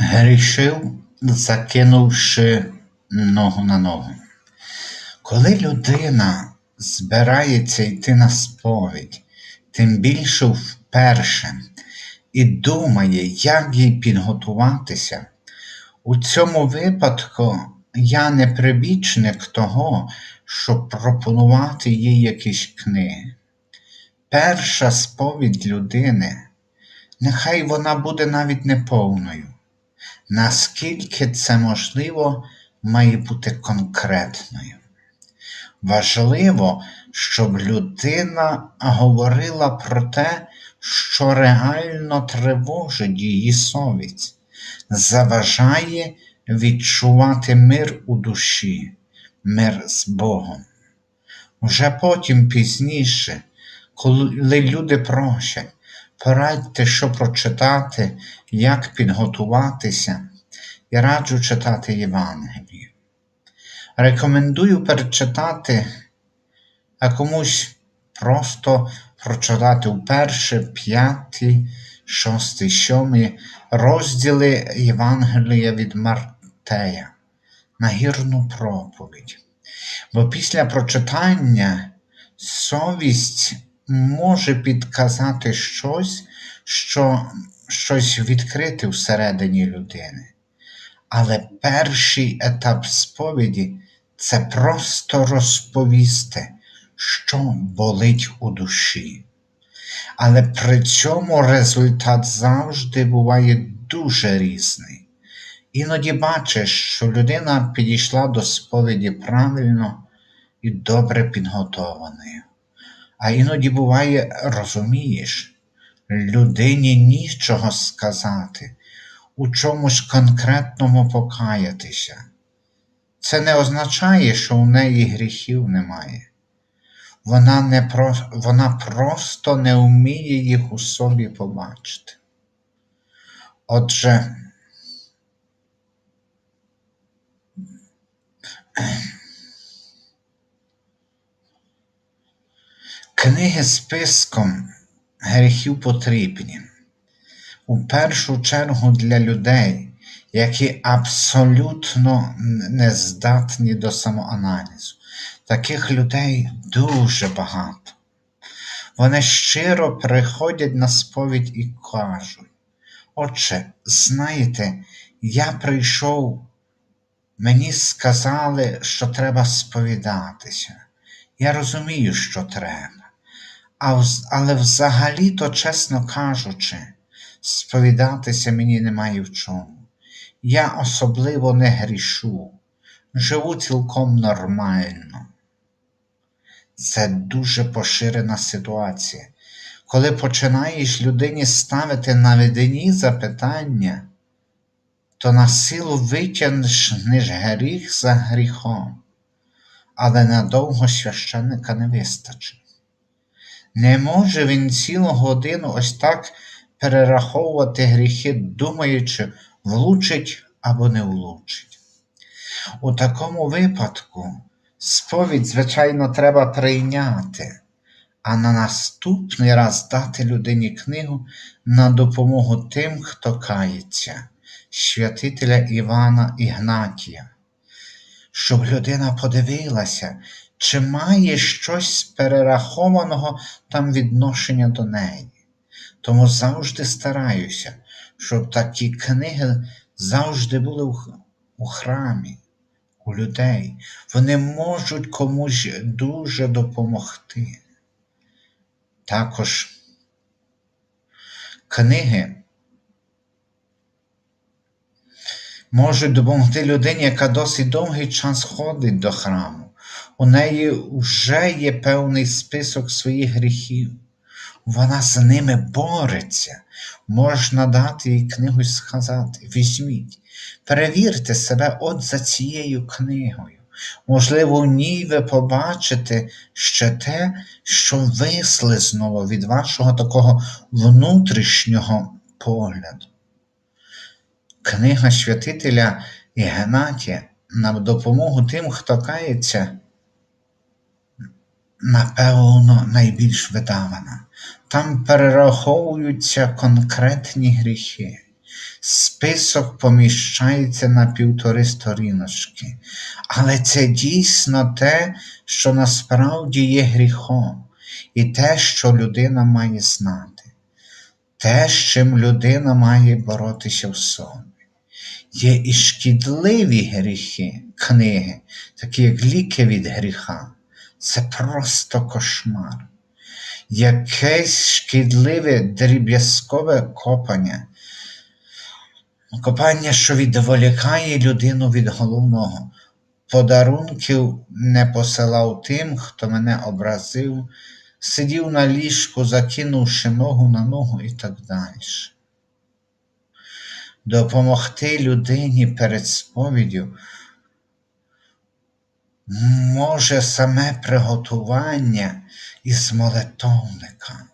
Грішив, закинувши ногу на ногу. Коли людина збирається йти на сповідь, тим більше вперше, і думає, як їй підготуватися, у цьому випадку я не прибічник того, щоб пропонувати їй якісь книги. Перша сповідь людини, нехай вона буде навіть неповною. Наскільки це можливо, має бути конкретною. Важливо, щоб людина говорила про те, що реально тривожить її совість, заважає відчувати мир у душі, мир з Богом. Вже потім пізніше, коли люди просять, порадьте, що прочитати, як підготуватися, я раджу читати Євангелію. Рекомендую перечитати, а комусь просто прочитати вперше п'ятий, шостий, сьомий розділи Євангелія від Мартея, нагірну проповідь. Бо після прочитання совість може підказати щось, що щось відкрити всередині людини. Але перший етап сповіді це просто розповісти, що болить у душі. Але при цьому результат завжди буває дуже різний. Іноді бачиш, що людина підійшла до сповіді правильно і добре підготованою. А іноді буває, розумієш, людині нічого сказати, у чомусь конкретному покаятися. Це не означає, що у неї гріхів немає. Вона, не про... Вона просто не вміє їх у собі побачити. Отже, книги списком гріхів потрібні. У першу чергу для людей, які абсолютно не здатні до самоаналізу. Таких людей дуже багато. Вони щиро приходять на сповідь і кажуть: Отче, знаєте, я прийшов, мені сказали, що треба сповідатися. Я розумію, що треба. Але взагалі-то, чесно кажучи, сповідатися мені немає в чому. Я особливо не грішу, живу цілком нормально. Це дуже поширена ситуація. Коли починаєш людині ставити наведені запитання, то на силу витягнеш гріх за гріхом, але надовго священника не вистачить. Не може він цілу годину ось так перераховувати гріхи, думаючи, влучить або не влучить. У такому випадку сповідь, звичайно, треба прийняти, а на наступний раз дати людині книгу на допомогу тим, хто кається, святителя Івана Ігнатія, щоб людина подивилася, чи має щось перерахованого там відношення до неї. Тому завжди стараюся, щоб такі книги завжди були у храмі, у людей. Вони можуть комусь дуже допомогти. Також книги можуть допомогти людині, яка досить довгий час ходить до храму. У неї вже є певний список своїх гріхів. Вона з ними бореться. Можна дати їй книгу і сказати: візьміть, перевірте себе от за цією книгою. Можливо, в ній ви побачите ще те, що вислизнуло від вашого такого внутрішнього погляду. Книга святителя Ігнатія на допомогу тим, хто кається, напевно, найбільш видавана. Там перераховуються конкретні гріхи. Список поміщається на півтори сторіночки, але це дійсно те, що насправді є гріхом, і те, що людина має знати, те, з чим людина має боротися в собі. Є і шкідливі гріхи, книги, такі як ліки від гріха. Це просто кошмар. Якесь шкідливе дріб'язкове копання, копання, що відволікає людину від головного. Подарунків не посилав тим, хто мене образив, сидів на ліжку, закинувши ногу на ногу і так далі. Допомогти людині перед сповіддю може саме приготування із молитовника.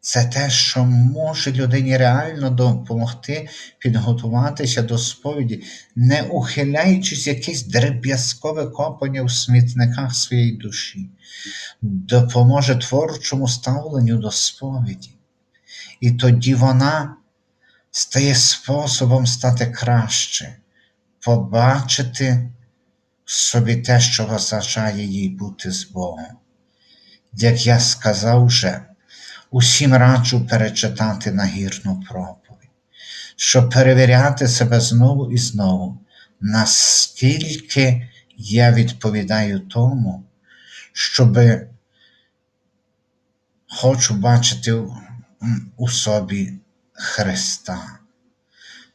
Це те, що може людині реально допомогти підготуватися до сповіді, не ухиляючись якесь дреб'язкове копання в смітниках своєї душі, допоможе творчому ставленню до сповіді. І тоді вона стає способом стати краще, побачити собі те, що вважає їй бути з Богом. Як я сказав вже, усім раджу перечитати нагірну проповідь, щоб перевіряти себе знову і знову, наскільки я відповідаю тому, щоб хочу бачити у собі Христа.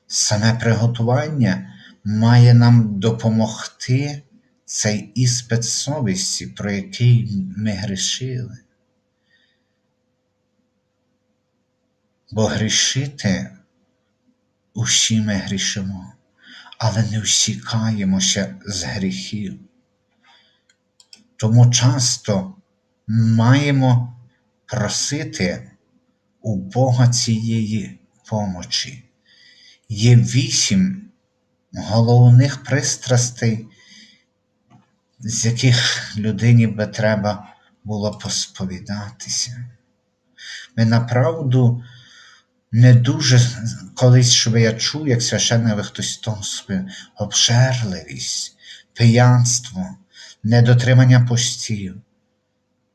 Саме приготування має нам допомогти цей іспит совісті, про який ми грішили. Бо грішити усі ми грішимо, але не всі каємося з гріхів. Тому часто маємо просити у Бога цієї помочі. Є вісім головних пристрастей, з яких людині би треба було посповідатися. Ми направду не дуже колись, щоб я чув, як священник хтось то собі обшерливість, пиянство, недотримання постів,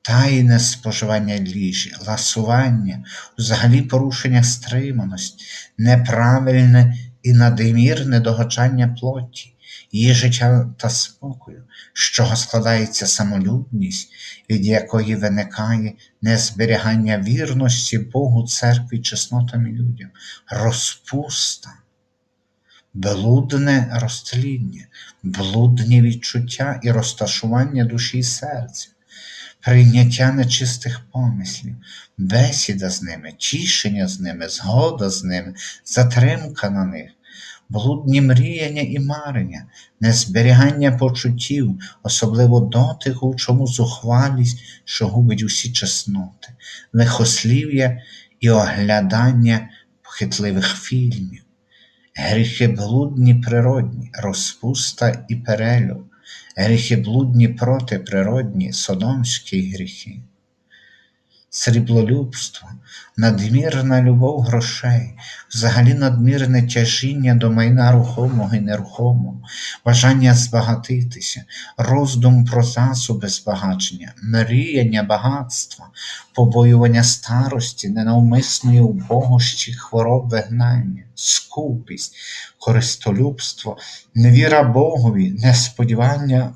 тайне споживання ліжі, ласування, взагалі порушення стриманості, неправильне і надмірне догачання плоті, її життя та спокою, з чого складається самолюбність, від якої виникає незберігання вірності Богу, церкві, чеснотам і людям, розпуста. Блудне розтління, блудні відчуття і розташування душі і серця, прийняття нечистих помислів, бесіда з ними, тішення з ними, згода з ними, затримка на них, блудні мріяння і марення, незберігання почуттів, особливо дотику, в чому зухвалість, що губить усі чесноти, лихослів'я і оглядання похитливих фільмів, гріхи блудні природні, розпуста і перелюб, гріхи блудні проти природні, содомські гріхи, сріблолюбство, надмірна любов грошей, взагалі надмірне тяжіння до майна рухомого і нерухомого, бажання збагатитися, роздум про засоби збагачення, мріяння багатства, побоювання старості, ненавмисної убогощі, хвороб вигнання, скупість, користолюбство, невіра Богові, несподівання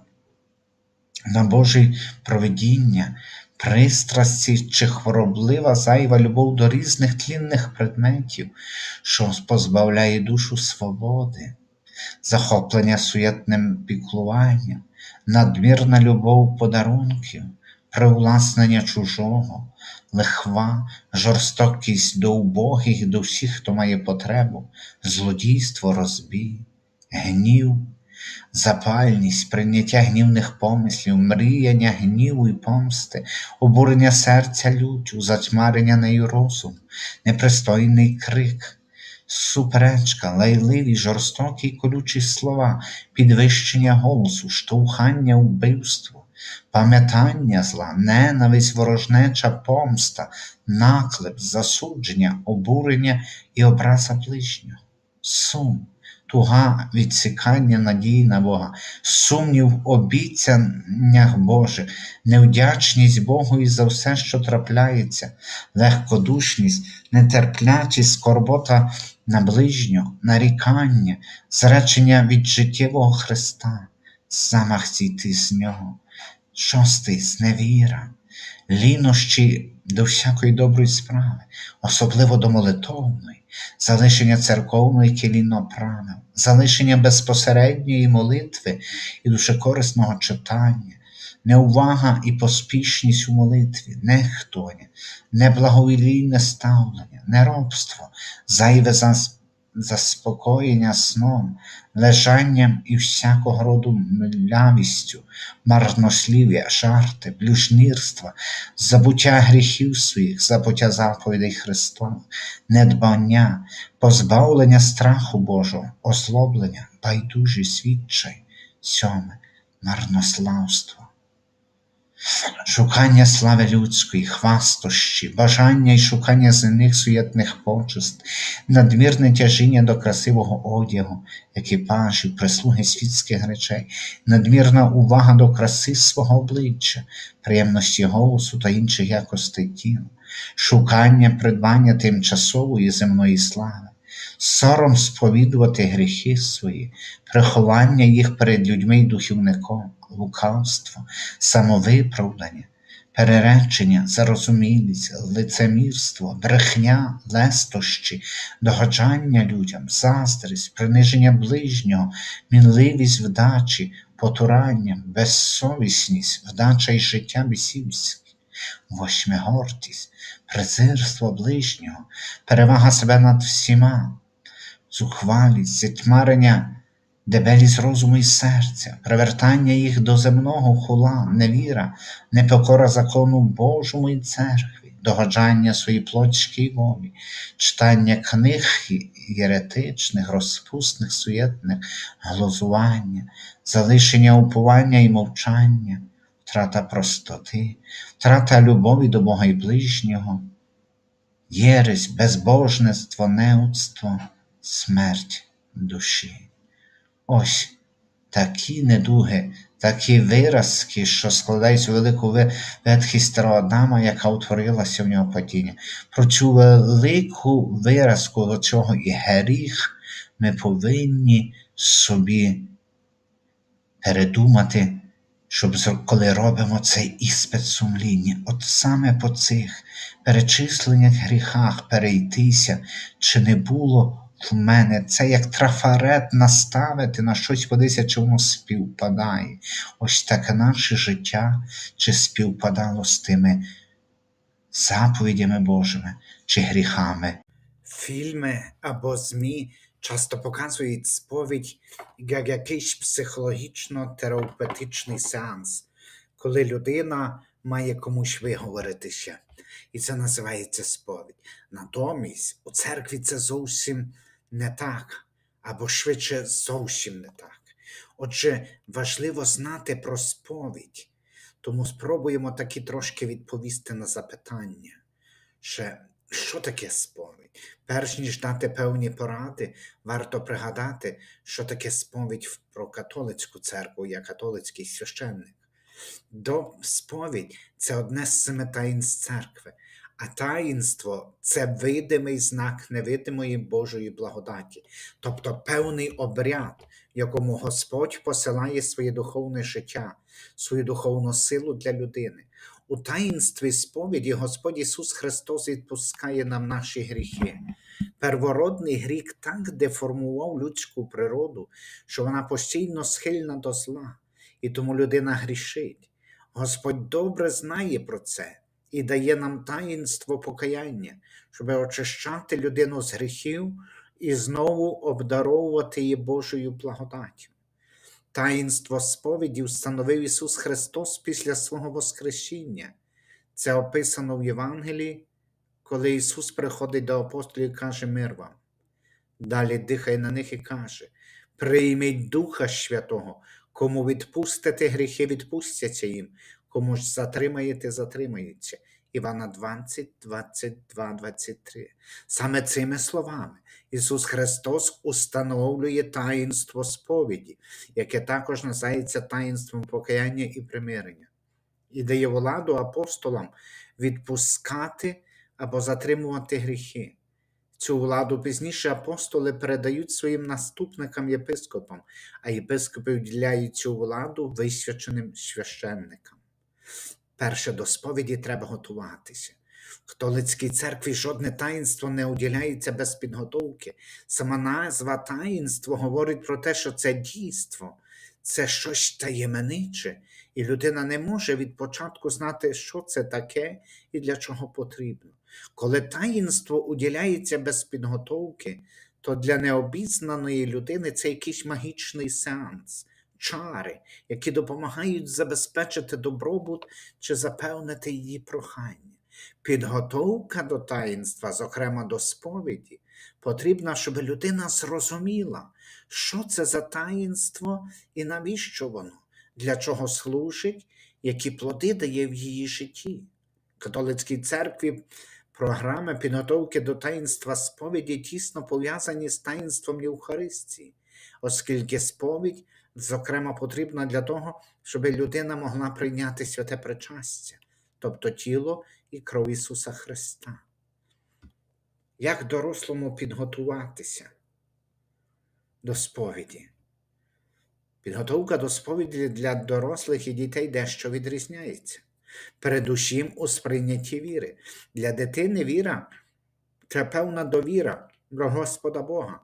на Боже провидіння, пристрасті чи хвороблива зайва любов до різних тлінних предметів, що позбавляє душу свободи, захоплення суєтним піклуванням, надмірна любов подарунків, привласнення чужого, лихва, жорстокість до убогих до всіх, хто має потребу, злодійство, розбій, гнів, запальність, прийняття гнівних помислів, мріяння гніву і помсти, обурення серця лютю, затьмарення нею розум, непристойний крик, суперечка, лайливі, жорстокі колючі слова, підвищення голосу, штовхання вбивство, пам'ятання зла, ненависть, ворожнеча помста, наклеп, засудження, обурення і образа ближнього сум, туга відсікання надії на Бога, сумнів обіцяннях Божих, невдячність Богові за все, що трапляється, легкодушність, нетерплячість, скорбота на ближнього, нарікання, зречення від життєвого Христа, замах зійти з нього. Шостий зневіра, лінощі до всякої доброї справи, особливо до молитовної, залишення церковної кілінного залишення безпосередньої молитви і душекорисного читання, неувага і поспішність у молитві, нехтування, неблаговілійне ставлення, неробство, зайве заспокоєння сном, лежанням і всякого роду млявістю, марнослів'я, жарти, блюжнірства, забуття гріхів своїх, забуття заповідей Христа, недбання, позбавлення страху Божого, озлоблення, байдужість, відчай, сьоме, марнославство. Шукання слави людської, хвастощі, бажання і шукання земних суєтних почест, надмірне тяжіння до красивого одягу, екіпажів, прислуги світських речей, надмірна увага до краси свого обличчя, приємності голосу та інших якостей тіла, шукання придбання тимчасової земної слави, сором сповідувати гріхи свої, приховання їх перед людьми й духівником, лукавство, самовиправдання, переречення, зарозумілість, лицемірство, брехня, лестощі, догоджання людям, заздрість, приниження ближнього, мінливість вдачі, потурання, безсовісність, вдача й життя бісівське. Восьме гордість, презирство ближнього, перевага себе над всіма, зухвалість, затьмарення дебелість розуму і серця, привертання їх до земного хула, невіра, непокора закону Божому і церкві, догоджання своїй плотській волі, читання книг єретичних, розпусних, суєтних, глузування, залишення уповання і мовчання, втрата простоти, втрата любові до Бога і ближнього, єресь, безбожництво, неудство, смерть душі. Ось такі недуги, такі виразки, що складають велику ветхість старого Адама, яка утворилася в нього падіння. Про цю велику виразку до цього і гріх ми повинні собі передумати, щоб коли робимо цей іспит сумління, от саме по цих перечисленнях гріхах перейтися, чи не було в мене це як трафарет наставити на щось подивися, чи воно співпадає. Ось таке наше життя, чи співпадало з тими заповідями Божими чи гріхами. Фільми або ЗМІ часто показують сповідь як якийсь психологічно-терапевтичний сеанс, коли людина має комусь виговоритися. І це називається сповідь. Натомість у церкві це зовсім не так, або швидше зовсім не так. Отже, важливо знати про сповідь, тому спробуємо таки трошки відповісти на запитання. Ще, що таке сповідь? Перш ніж дати певні поради, варто пригадати, що таке сповідь про католицьку церкву, я католицький священник. До сповідь це одне з семи таїнств церкви, а таїнство це видимий знак невидимої Божої благодаті, тобто певний обряд, якому Господь посилає своє духовне життя, свою духовну силу для людини. У таїнстві сповіді Господь Ісус Христос відпускає нам наші гріхи. Первородний гріх так деформував людську природу, що вона постійно схильна до зла, і тому людина грішить. Господь добре знає про це і дає нам таїнство покаяння, щоб очищати людину з гріхів і знову обдаровувати її Божою благодаттю. Таїнство сповіді встановив Ісус Христос після свого Воскресіння. Це описано в Євангелії, коли Ісус приходить до апостолів і каже мир вам. Далі дихає на них і каже: Прийміть Духа Святого, кому відпустите гріхи, відпустяться їм, кому ж затримаєте, затримаються. Івана 20, 22, 23. Саме цими словами Ісус Христос установлює таїнство сповіді, яке також називається таїнством покаяння і примирення, і дає владу апостолам відпускати або затримувати гріхи. Цю владу пізніше апостоли передають своїм наступникам єпископам, а єпископи вділяють цю владу висвяченим священникам. Перше до сповіді треба готуватися. В католицькій церкві жодне таїнство не уділяється без підготовки. Сама назва таїнство говорить про те, що це дійство, це щось таємниче, і людина не може від початку знати, що це таке і для чого потрібно. Коли таїнство уділяється без підготовки, то для необізнаної людини це якийсь магічний сеанс, чари, які допомагають забезпечити добробут чи запевнити її прохання. Підготовка до таїнства, зокрема до сповіді, потрібна, щоб людина зрозуміла, що це за таїнство і навіщо воно, для чого служить, які плоди дає в її житті. Католицькій церкві програми підготовки до таїнства сповіді тісно пов'язані з таїнством Євхаристії, оскільки сповідь, зокрема, потрібна для того, щоб людина могла прийняти святе причастя, тобто тіло і кров Ісуса Христа. Як дорослому підготуватися до сповіді? Підготовка до сповіді для дорослих і дітей дещо відрізняється. Передусім у сприйнятті віри. Для дитини віра це певна довіра до Господа Бога,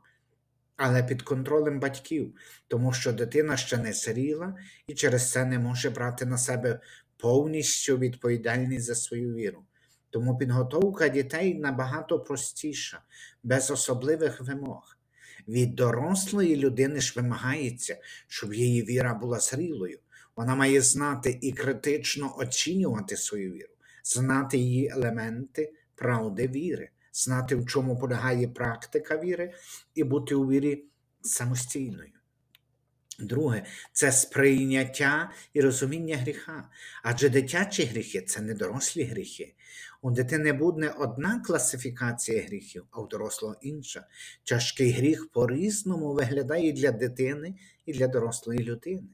але під контролем батьків, тому що дитина ще не зріла і через це не може брати на себе повністю відповідальність за свою віру. Тому підготовка дітей набагато простіша, без особливих вимог. Від дорослої людини ж вимагається, щоб її віра була зрілою. Вона має знати і критично оцінювати свою віру, знати її елементи правди віри, знати, в чому полягає практика віри, і бути у вірі самостійною. Друге, це сприйняття і розуміння гріха. Адже дитячі гріхи це не дорослі гріхи. У дитини буде одна класифікація гріхів, а у дорослого інша. Тяжкий гріх по-різному виглядає для дитини і для дорослої людини.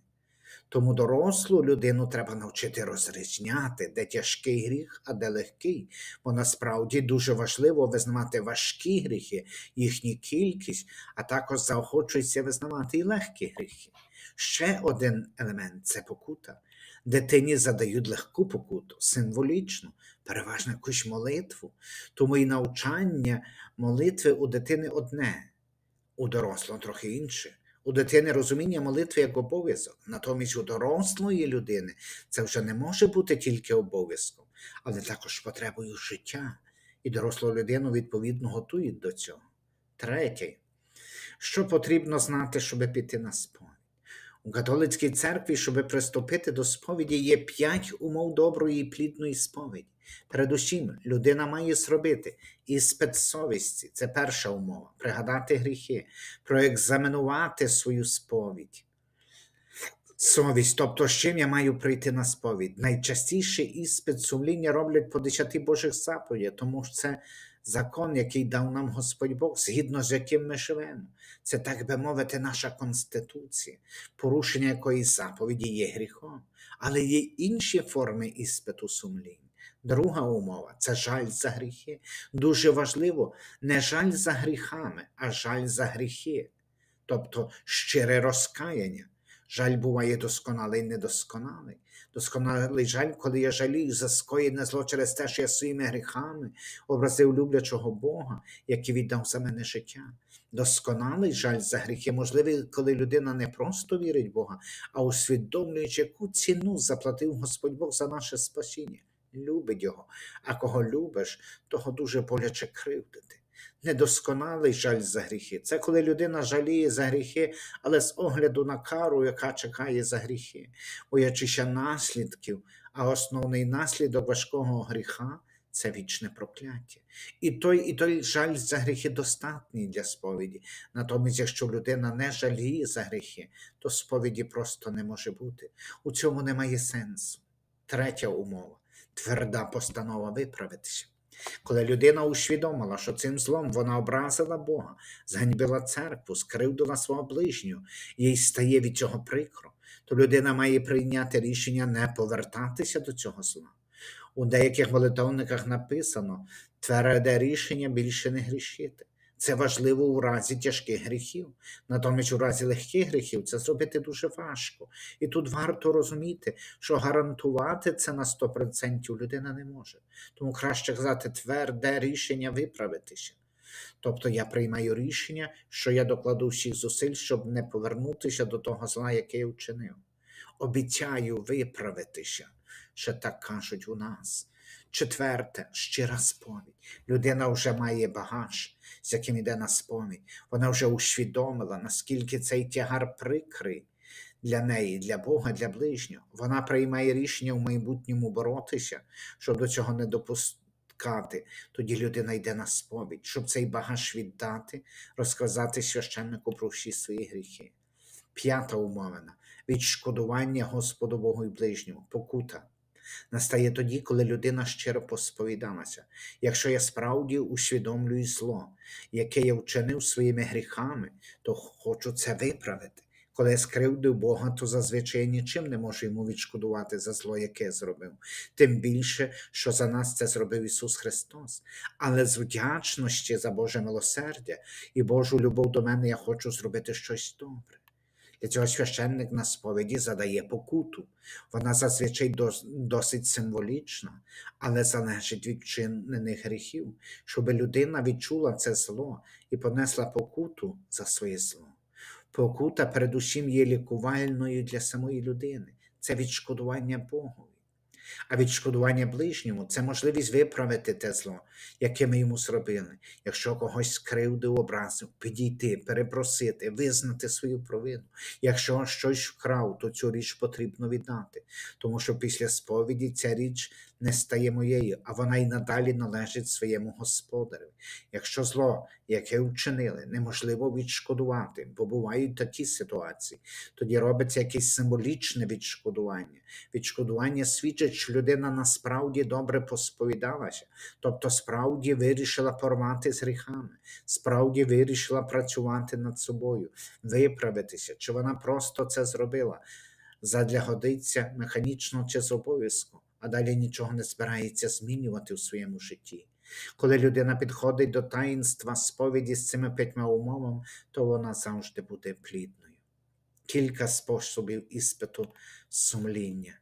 Тому дорослу людину треба навчити розрізняти, де тяжкий гріх, а де легкий. Бо насправді дуже важливо визнавати важкі гріхи, їхню кількість, а також заохочується визнавати і легкі гріхи. Ще один елемент це покута. Дитині задають легку покуту, символічну, переважно якусь молитву. Тому і навчання молитви у дитини одне, у дорослого трохи інше. У дитини розуміння молитви як обов'язок, натомість у дорослої людини це вже не може бути тільки обов'язком, але також потребою життя, і дорослу людину відповідно готують до цього. Третє, що потрібно знати, щоб піти на сповідь? У католицькій церкві, щоб приступити до сповіді, є п'ять умов доброї і плідної сповіді. Передусім, людина має зробити іспит совісті, це перша умова, пригадати гріхи, проекзаменувати свою сповідь. Совість, тобто з чим я маю прийти на сповідь. Найчастіше іспит сумління роблять по десяти Божих заповідях, тому що це закон, який дав нам Господь Бог, згідно з яким ми живемо. Це, так би мовити, наша конституція, порушення якої заповіді є гріхом, але є інші форми іспиту сумління. Друга умова це жаль за гріхи. Дуже важливо не жаль за гріхами, а жаль за гріхи, тобто щире розкаяння. Жаль буває досконалий недосконалий. Досконалий жаль, коли я жалію за скоєне зло через те, що я своїми гріхами образив люблячого Бога, який віддав за мене життя. Досконалий жаль за гріхи можливий, коли людина не просто вірить в Бога, а усвідомлюючи, яку ціну заплатив Господь Бог за наше спасіння. Любить його, а кого любиш, того дуже боляче кривдити. Недосконалий жаль за гріхи. Це коли людина жаліє за гріхи, але з огляду на кару, яка чекає за гріхи, боячися наслідків, а основний наслідок важкого гріха це вічне прокляття. І той, і той жаль за гріхи достатній для сповіді. Натомість, якщо людина не жаліє за гріхи, то сповіді просто не може бути. У цьому немає сенсу. Третя умова тверда постанова виправитися. Коли людина усвідомила, що цим злом вона образила Бога, зганьбила церкву, скривдила свого ближнього, їй стає від цього прикро, то людина має прийняти рішення не повертатися до цього зла. У деяких молитовниках написано тверде рішення більше не грішити. Це важливо у разі тяжких гріхів. Натомість, у разі легких гріхів це зробити дуже важко. І тут варто розуміти, що гарантувати це на 100% людина не може. Тому краще казати тверде рішення виправитися. Тобто я приймаю рішення, що я докладу всіх зусиль, щоб не повернутися до того зла, яке я вчинив. Обіцяю виправитися, ще так кажуть у нас. Четверте, щира сповідь. Людина вже має багаж, з яким йде на сповідь. Вона вже усвідомила, наскільки цей тягар прикрий для неї, для Бога, для ближнього. Вона приймає рішення в майбутньому боротися, щоб до цього не допускати. Тоді людина йде на сповідь, щоб цей багаж віддати, розказати священнику про всі свої гріхи. П'ята умовина відшкодування Господу Богу і ближньому, покута. Настає тоді, коли людина щиро посповідалася. Якщо я справді усвідомлюю зло, яке я вчинив своїми гріхами, то хочу це виправити. Коли я скривдив Бога, то зазвичай я нічим не можу йому відшкодувати за зло, яке я зробив. Тим більше, що за нас це зробив Ісус Христос. Але з вдячності за Боже милосердя і Божу любов до мене я хочу зробити щось добре. Для цього священник на сповіді задає покуту. Вона зазвичай досить символічна, але залежить від вчинених гріхів, щоб людина відчула це зло і понесла покуту за своє зло. Покута передусім є лікувальною для самої людини, це відшкодування Богові. А відшкодування ближньому це можливість виправити те зло, яке ми йому зробили. Якщо когось скривдив, образив, підійти, перепросити, визнати свою провину. Якщо щось вкрав, то цю річ потрібно віддати, тому що після сповіді ця річ не стає моєю, а вона й надалі належить своєму господареві. Якщо зло, яке вчинили, неможливо відшкодувати, бо бувають такі ситуації, тоді робиться якесь символічне відшкодування. Відшкодування свідчить, що людина насправді добре посповідалася, тобто справді вирішила порвати з гріхами, справді вирішила працювати над собою, виправитися, чи вона просто це зробила задля годиться механічно чи з обов'язку, а далі нічого не збирається змінювати у своєму житті. Коли людина підходить до таїнства сповіді з цими п'ятьма умовами, то вона завжди буде плідною. Кілька способів іспиту сумління.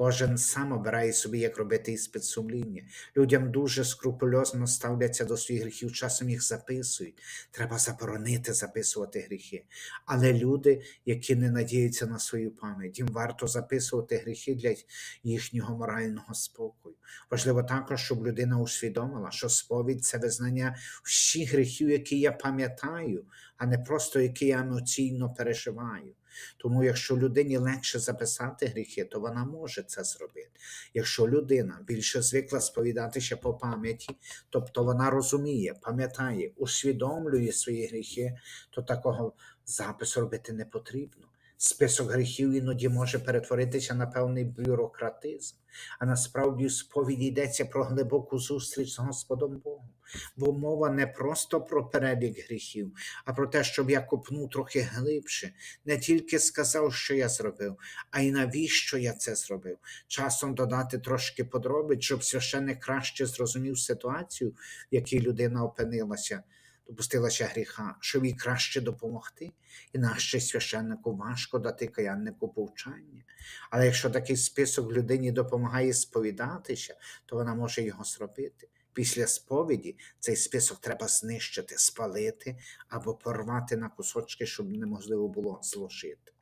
Кожен сам обирає собі, як робити іспит сумління. Людям дуже скрупульозно ставляться до своїх гріхів, часом їх записують. Треба заборонити записувати гріхи. Але люди, які не надіються на свою пам'ять, їм варто записувати гріхи для їхнього морального спокою. Важливо також, щоб людина усвідомила, що сповідь це визнання всіх гріхів, які я пам'ятаю, а не просто які я емоційно переживаю. Тому, якщо людині легше записати гріхи, то вона може це зробити. Якщо людина більше звикла сповідатися по пам'яті, тобто вона розуміє, пам'ятає, усвідомлює свої гріхи, то такого запису робити не потрібно. Список гріхів іноді може перетворитися на певний бюрократизм, а насправді в сповіді йдеться про глибоку зустріч з Господом Богом. Бо мова не просто про перелік гріхів, а про те, щоб я копнув трохи глибше, не тільки сказав, що я зробив, а й навіщо я це зробив. Часом додати трошки подробиць, щоб священник краще зрозумів ситуацію, в якій людина опинилася, допустилася гріха, щоб їй краще допомогти. Інакше священнику важко дати каяннику повчання. Але якщо такий список людині допомагає сповідатися, то вона може його зробити. Після сповіді цей список треба знищити, спалити або порвати на кусочки, щоб неможливо було зложити.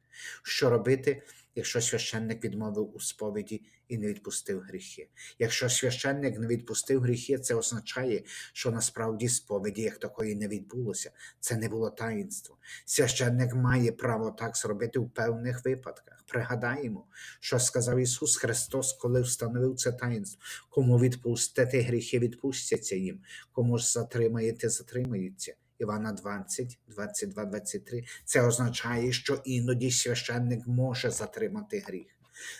Що робити, якщо священник відмовив у сповіді і не відпустив гріхи? Якщо священник не відпустив гріхи, це означає, що насправді сповіді як такої не відбулося. Це не було таїнство. Священник має право так зробити в певних випадках. Пригадаємо, що сказав Ісус Христос, коли встановив це таїнство. Кому відпустите гріхи, відпустяться їм, кому ж затримаєте, затримаються. Івана 20, 22, 23. Це означає, що іноді священник може затримати гріх.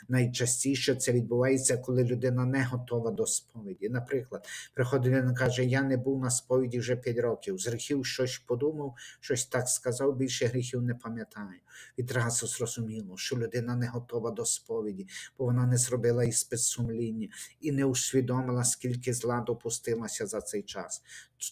Найчастіше це відбувається, коли людина не готова до сповіді. Наприклад, приходить людина каже: Я не був на сповіді вже 5 років, з гріхів щось подумав, щось так сказав, більше гріхів не пам'ятаю. Відразу зрозуміло, що людина не готова до сповіді, бо вона не зробила іспит сумління і не усвідомила, скільки зла допустилася за цей час.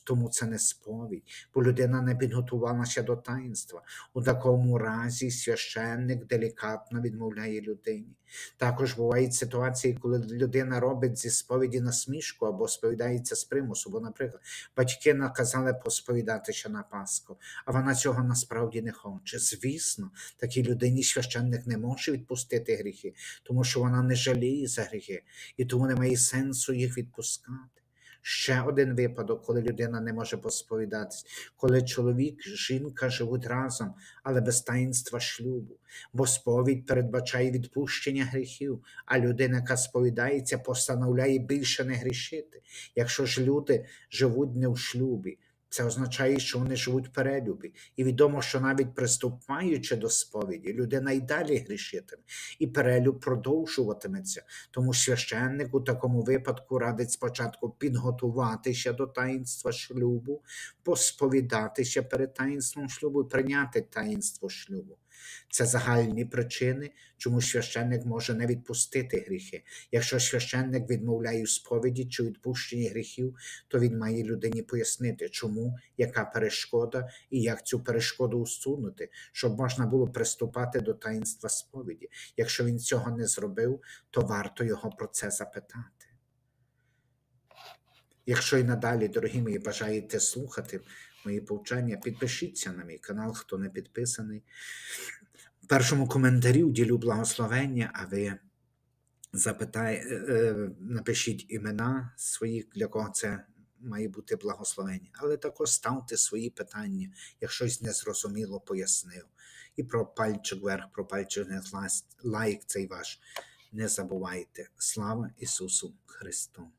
Тому це не сповідь, бо людина не підготувалася до таїнства. У такому разі священник делікатно відмовляє людині. Також бувають ситуації, коли людина робить зі сповіді насмішку або сповідається з примусу. Бо, наприклад, батьки наказали посповідатися на Пасху, а вона цього насправді не хоче. Звісно, такій людині священник не може відпустити гріхи, тому що вона не жаліє за гріхи, і тому немає сенсу їх відпускати. Ще один випадок, коли людина не може посповідатись, коли чоловік, жінка живуть разом, але без таїнства шлюбу, бо сповідь передбачає відпущення гріхів, а людина, яка сповідається, постановляє більше не грішити. Якщо ж люди живуть не в шлюбі, це означає, що вони живуть в перелюбі. І відомо, що навіть приступаючи до сповіді, людина й далі грішитиме, і перелюб продовжуватиметься. Тому священник у такому випадку радить спочатку підготуватися до таїнства шлюбу, посповідатися перед таїнством шлюбу і прийняти таїнство шлюбу. Це загальні причини, чому священник може не відпустити гріхи. Якщо священник відмовляє у сповіді чи відпущенні гріхів, то він має людині пояснити, чому, яка перешкода і як цю перешкоду усунути, щоб можна було приступати до таїнства сповіді. Якщо він цього не зробив, то варто його про це запитати. Якщо і надалі, дорогі мої, бажаєте слухати мої повчання, підпишіться на мій канал, хто не підписаний. В першому коментарі уділю благословення, а ви запитай, е, е, напишіть імена своїх, для кого це має бути благословення. Але також ставте свої питання, як щось незрозуміло пояснив. І про пальчик вверх, про пальчик вниз, лайк цей ваш. Не забувайте. Слава Ісусу Христу!